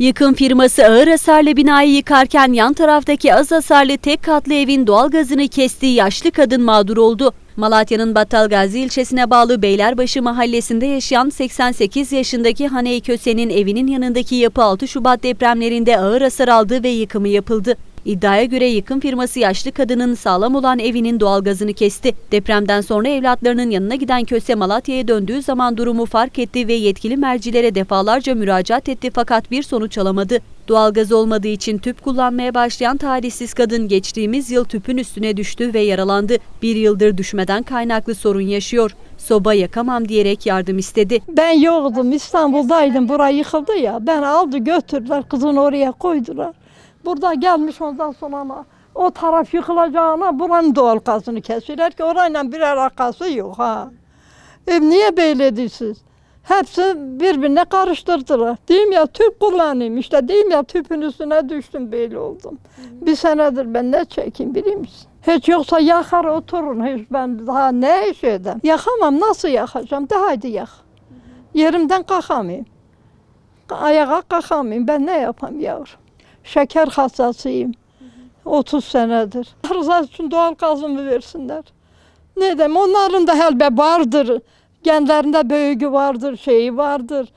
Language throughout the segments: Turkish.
Yıkım firması ağır hasarlı binayı yıkarken yan taraftaki az hasarlı tek katlı evin doğalgazını kestiği yaşlı kadın mağdur oldu. Malatya'nın Battalgazi ilçesine bağlı Beylerbaşı mahallesinde yaşayan 88 yaşındaki Haney Köse'nin evinin yanındaki yapı 6 Şubat depremlerinde ağır hasar aldı ve yıkımı yapıldı. İddiaya göre yıkım firması yaşlı kadının sağlam olan evinin doğalgazını kesti. Depremden sonra evlatlarının yanına giden Köse Malatya'ya döndüğü zaman durumu fark etti ve yetkili mercilere defalarca müracaat etti fakat bir sonuç alamadı. Doğalgaz olmadığı için tüp kullanmaya başlayan talihsiz kadın geçtiğimiz yıl tüpün üstüne düştü ve yaralandı. Bir yıldır düşmeden kaynaklı sorun yaşıyor. Soba yakamam diyerek yardım istedi. Ben yoktum İstanbul'daydım burası yıkıldı ya. Ben aldı götürdüler kızını oraya koydular. Burada gelmiş ondan sonra ama o taraf yıkılacağına buranın doğal gazını kesiyorlar ki orayla bir alakası yok ha. E niye böyle diyorsunuz? Hepsi birbirine karıştırdılar. Diyeyim ya tüp kullanayım işte diyeyim ya tüpün üstüne düştüm böyle oldum. Bir senedir ben ne çekeyim biliyor musun? Hiç yoksa yakar oturun hiç ben daha ne iş edeyim? Yakamam nasıl yakacağım de haydi yak. Yerimden kalkamayayım. Ayağa kalkamayayım ben ne yapayım yavrum? Şeker hastasıyım. 30 senedir. Rızası için doğal gazımı versinler. Ne diyeyim onların da helbe vardır. Genlerinde büyüğü vardır, şeyi vardır.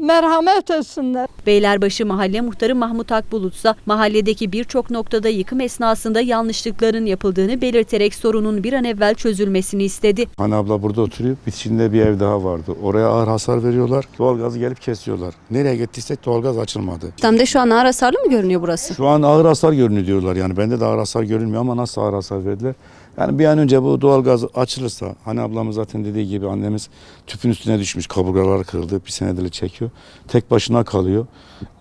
Merhamet etsinler. Beylerbaşı Mahalle Muhtarı Mahmut Akbulut ise mahalledeki birçok noktada yıkım esnasında yanlışlıkların yapıldığını belirterek sorunun bir an evvel çözülmesini istedi. Hani abla burada oturuyor. Bitişinde bir ev daha vardı. Oraya ağır hasar veriyorlar. Doğalgazı gelip kesiyorlar. Nereye gittiysek doğalgaz açılmadı. Sistemde şu an ağır hasarlı mı görünüyor burası? Şu an ağır hasar görünüyor diyorlar. Yani bende de ağır hasar görünmüyor ama nasıl ağır hasar verdiler? Yani bir an önce bu doğalgaz açılırsa hani ablamız zaten dediği gibi annemiz tüpün üstüne düşmüş kaburgaları kırıldı bir senedir çekiyor. Tek başına kalıyor.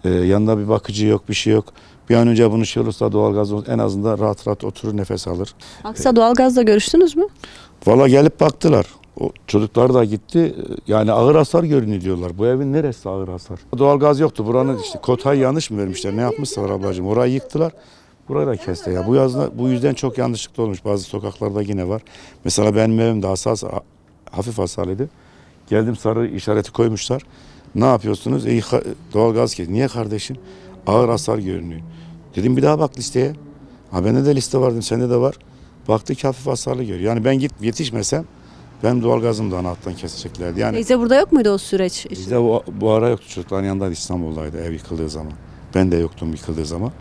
Ee, yanında bir bakıcı yok bir şey yok. Bir an önce bunu şey olursa doğalgaz en azından rahat rahat oturur nefes alır. Aksa Doğalgaz'la görüştünüz mü? Valla gelip baktılar. O çocuklar da gitti. Yani ağır hasar görünüyor diyorlar. Bu evin neresi ağır hasar? Doğalgaz yoktu. Buranın işte kotayı yanlış mı vermişler? Ne yapmışlar ablacığım? Orayı yıktılar. Burayı da kesti ya. Bu yazda bu yüzden çok yanlışlıkla olmuş. Bazı sokaklarda yine var. Mesela benim evim de hassas, hafif hasarlıydı. Geldim sarı işareti koymuşlar. Ne yapıyorsunuz? E, doğalgaz kes. Niye kardeşim? Ağır hasar görünüyor. Dedim bir daha bak listeye. Ha bende de liste vardı, sende de var. Baktık hafif hasarlı görüyor. Yani ben git yetişmesem benim doğalgazımı da anahtan keseceklerdi. Yani Teyze burada yok muydu o süreç? bizde bu, bu ara yoktu çocukların yanındaydı İstanbul'daydı ev yıkıldığı zaman. Ben de yoktum yıkıldığı zaman.